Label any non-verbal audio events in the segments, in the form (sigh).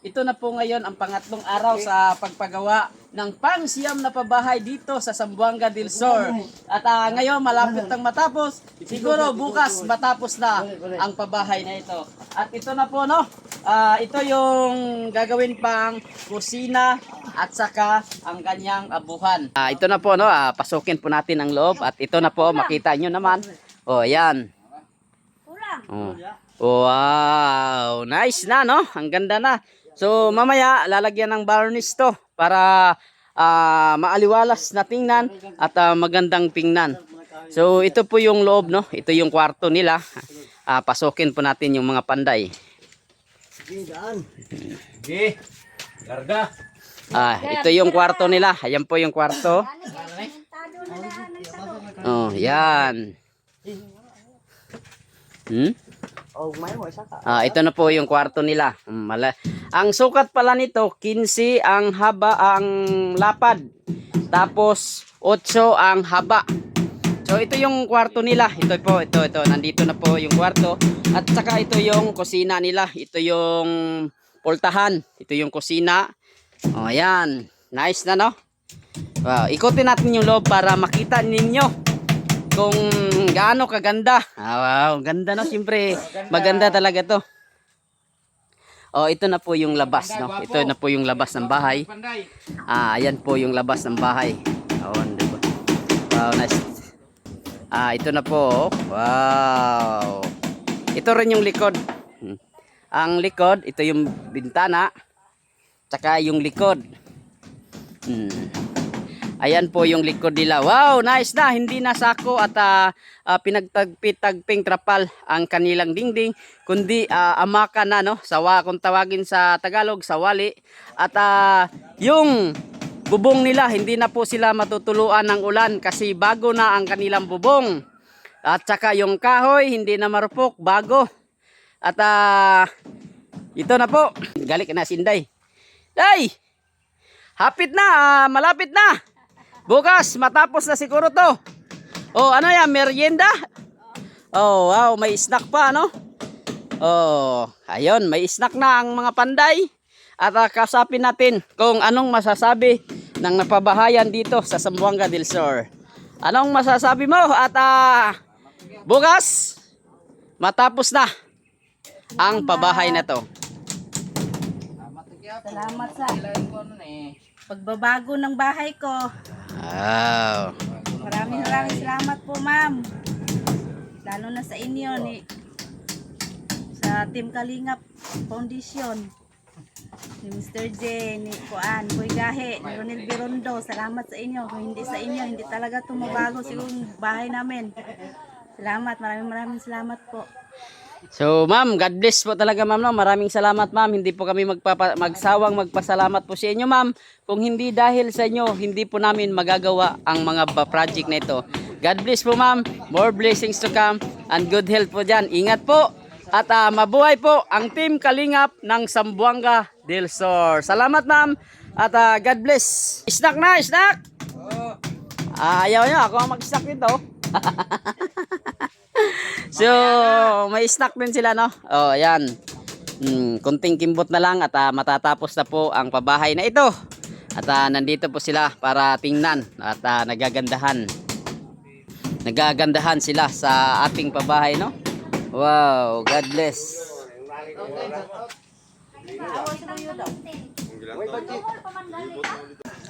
ito na po ngayon ang pangatlong araw sa pagpagawa ng pangsiyam na pabahay dito sa Sambuanga del Sur. At ah, ngayon malapit nang matapos, siguro bukas matapos na ang pabahay na ito. At ito na po no, ah, ito yung gagawin pang kusina at saka ang kanyang abuhan. Ah, ito na po no, ah, pasukin po natin ang loob at ito na po makita nyo naman. Oh, yan. Oh. Wow, nice na no? Ang ganda na. So mamaya lalagyan ng varnish to para ah, maaliwalas na tingnan at ah, magandang tingnan. So ito po yung loob no. Ito yung kwarto nila. Ah, pasukin po natin yung mga panday. Sige. Karga. Ah, ito yung kwarto nila. Ayan po yung kwarto. Oh, yan. Hmm? Ah, ito na po yung kwarto nila. Hmm, Mala ang sukat pala nito, 15 ang haba ang lapad. Tapos 8 ang haba. So ito yung kwarto nila. Ito po, ito, ito. Nandito na po yung kwarto. At saka ito yung kusina nila. Ito yung pultahan. Ito yung kusina. O, ayan. Nice na, no? Wow. Ikutin natin yung loob para makita ninyo kung gaano kaganda. Ah, wow, ganda no. Siyempre, maganda talaga to. Oh, ito na po yung labas, no. Ito na po yung labas ng bahay. Ah, ayan po yung labas ng bahay. Oh, diba? Wow, nice. Ah, ito na po. oh. Wow. Ito rin yung likod. Hmm. Ang likod, ito yung bintana. Tsaka yung likod. Hmm. Ayan po yung likod nila. Wow, nice na. Hindi na sako at ah, ah, pinagtagpitagping trapal ang kanilang dingding, kundi ah, amaka na no. Sawa kung tawagin sa Tagalog, sawali. At ah, yung bubong nila, hindi na po sila matutuluan ng ulan kasi bago na ang kanilang bubong. At saka yung kahoy, hindi na marupok, bago. At ah, ito na po. Galik na sinday. Day! Hapit na, ah, malapit na. Bukas, matapos na siguro to. Oh, ano yan, merienda? Oh, wow, may snack pa, no? Oh, ayun, may snack na ang mga panday. At uh, kasapin natin kung anong masasabi ng napabahayan dito sa Zamboanga del Sur. Anong masasabi mo? At ah, bukas, matapos na ang pabahay na to. Salamat sa pagbabago ng bahay ko. Wow. Maraming maraming salamat po, ma'am. Lalo na sa inyo ni sa Team Kalingap Foundation. Ni Mr. J, ni Kuan, Boy Gahe, ni Ronel Birondo. Salamat sa inyo. Kung hindi sa inyo, hindi talaga tumabago siguro bahay namin. Salamat, maraming maraming salamat po. So, ma'am, God bless po talaga, ma'am. No? Maraming salamat, ma'am. Hindi po kami magpapa- magsawang magpasalamat po sa inyo, ma'am. Kung hindi dahil sa inyo, hindi po namin magagawa ang mga project na ito. God bless po, ma'am. More blessings to come and good health po dyan. Ingat po. At ah, mabuhay po ang Team Kalingap ng Sambuanga del Sur. Salamat, ma'am. At ah, God bless. Snack na, snack! Ah, ayaw nyo, ako ang mag-snack nito. (laughs) So, may snack din sila, no? Oh, ayan. Hmm, kunting kimbot na lang at ah, matatapos na po ang pabahay na ito. At ah, nandito po sila para tingnan at ah, nagagandahan. Nagagandahan sila sa ating pabahay, no? Wow, God bless.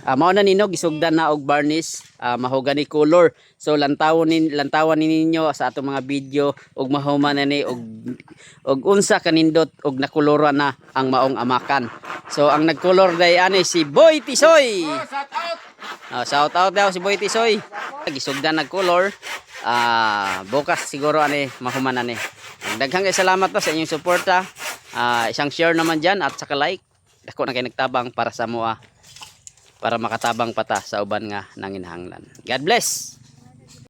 Ah, mao na nino gisugdan na og varnish, ah, mahogany color. So lantawon nin lantawan ni ninyo sa atong mga video og mahuman na ni og og unsa kanindot og nakolora na ang maong amakan. So ang nagkolor day ani si Boy Tisoy. Ah, shout out daw si Boy Tisoy. Gisugdan nagkolor. Ah, bukas siguro ani mahuman na ni. Daghang salamat to sa inyong suporta. Ah, isang share naman diyan at saka like. Dako na kay nagtabang para sa moa para makatabang pata sa uban nga nanginhanglan. God bless!